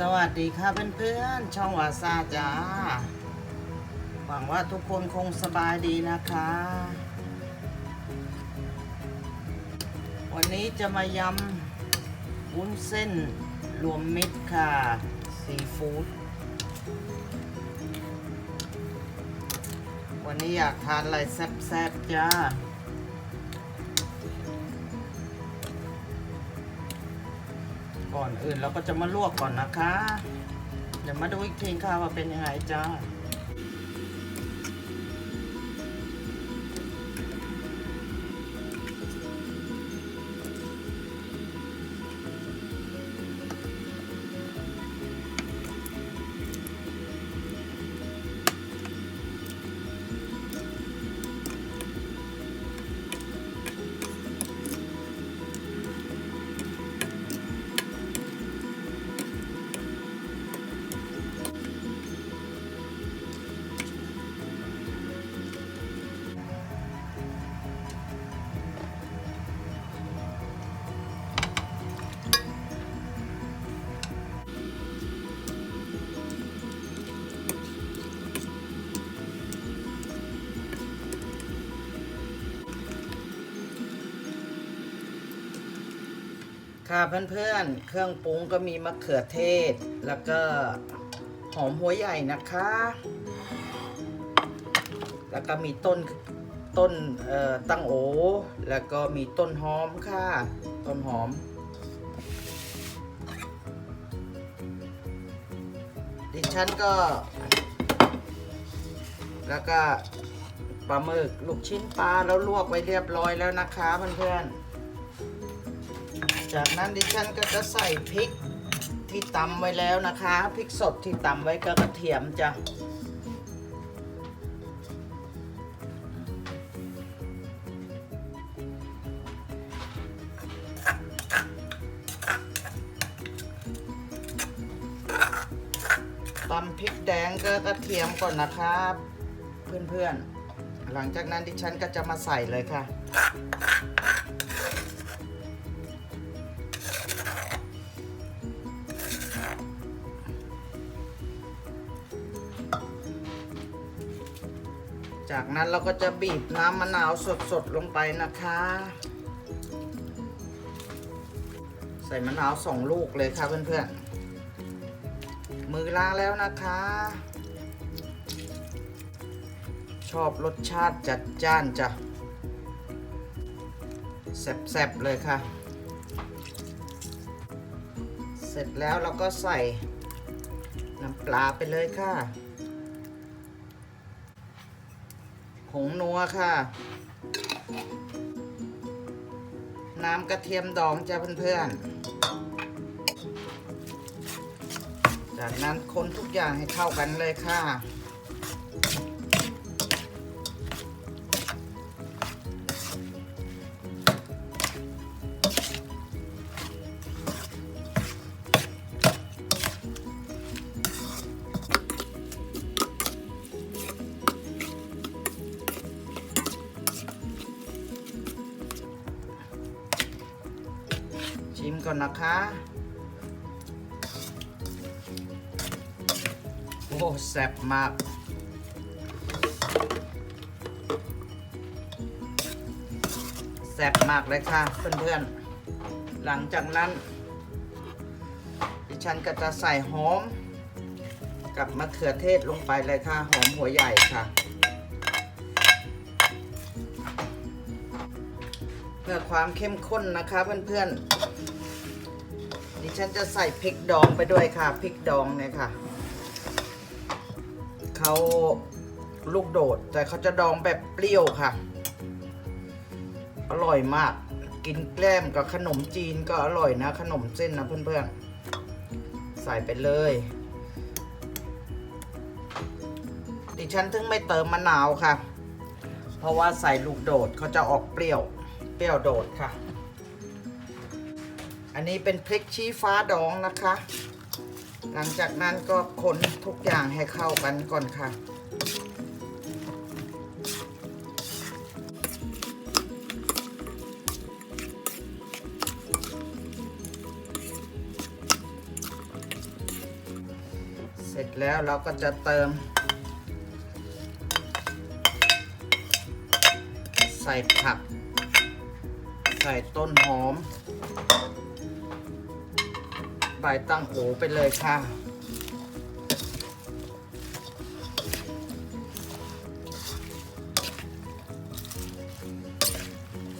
สวัสดีค่ะเพื่อนๆ ช่องวาซาจ้า หวังว่าทุกคนคงสบายดีนะคะ วันนี้จะมายำวุ้นเส้นรวมมิตรค่ะ ซีฟู้ด วันนี้อยากทานอะไรแซ่บๆ จ้า ก่อนอื่นเราก็จะมาลวกก่อนนะคะ เดี๋ยวมาดูอีกทีค่ะว่าเป็นยังไงจ้า ค่ะเพื่อนๆ เครื่องปรุงก็มีมะเขือเทศ แล้วก็หอมหัวใหญ่นะคะ แล้วก็มีต้นต้นตั้งโอ แล้วก็มีต้นหอมค่ะ ต้นหอม ดิฉันก็ แล้วก็ปลาหมึกลูกชิ้นปลาแล้วลวกไว้เรียบร้อยแล้วนะคะเพื่อนๆ จากนั้นดิฉันก็จะใส่พริกที่ตำไว้แล้วนะคะพริกสดที่ตำไว้กับกระเทียมจ้ะตำพริกแดงกับกระเทียมก่อนนะครับ เพื่อนๆ หลังจากนั้นดิฉันก็จะมาใส่เลยค่ะ จากนั้นเราก็จะบีบน้ำมะนาวสดๆลงไปนะคะ ใส่มะนาวสองลูกเลยค่ะเพื่อนๆ มือล้างแล้วนะคะ ชอบรสชาติจัดจ้านจ้ะแซ่บๆเลยค่ะ เสร็จแล้วเราก็ใส่น้ำปลาไปเลยค่ะ ผงนัวค่ะ น้ำกระเทียมดองจ้ะเพื่อนๆ จากนั้นคนทุกอย่างให้เข้ากันเลยค่ะ ชิมก่อนนะคะ โอ้แซ่บมากแซ่บมากเลยค่ะ เพื่อนๆ หลังจากนั้น ดิฉันก็จะใส่หอม กับมะเขือเทศลงไปเลยค่ะ หอมหัวใหญ่ค่ะ เพื่อความเข้มข้นนะคะเพื่อนๆ ดิฉันจะใส่พริกดองไปด้วยค่ะพริกดองเนี่ยค่ะเขาลูกโดดแต่เขาจะดองแบบเปรี้ยวค่ะ อร่อยมาก กินแกล้มกับขนมจีนก็อร่อยนะ ขนมเส้นนะเพื่อนๆ ใส่ไปเลย ดิฉันถึงไม่เติมมะนาวค่ะ เพราะว่าใส่ลูกโดดเขาจะออกเปรี้ยว เปรี้ยวโดดค่ะ อันนี้เป็นพริกชี้ฟ้าดองนะคะ หลังจากนั้นก็คนทุกอย่างให้เข้ากันก่อนค่ะดแล้วเราก็จะเติม ใส่ผัก ใส่ต้นหอม ใบตั้งโอไปเลยค่ะ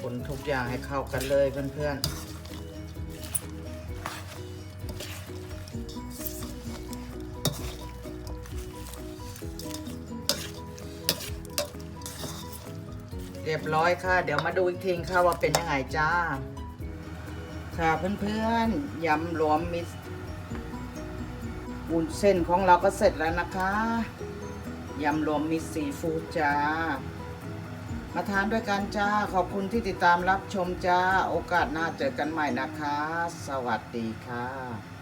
คนทุกอย่างให้เข้ากันเลยเพื่อนๆเรียบร้อยค่ะ เดี๋ยวมาดูอีกทีค่ะว่าเป็นยังไงจ้า ค่ะเพื่อนๆยำรวมมิตรวุ้นเส้นของเราก็เสร็จแล้วนะคะยำรวมมิตรซีฟู้ดจ้า มาทานด้วยกันจ้า ขอบคุณที่ติดตามรับชมจ้า โอกาสหน้าเจอกันใหม่นะคะ สวัสดีค่ะ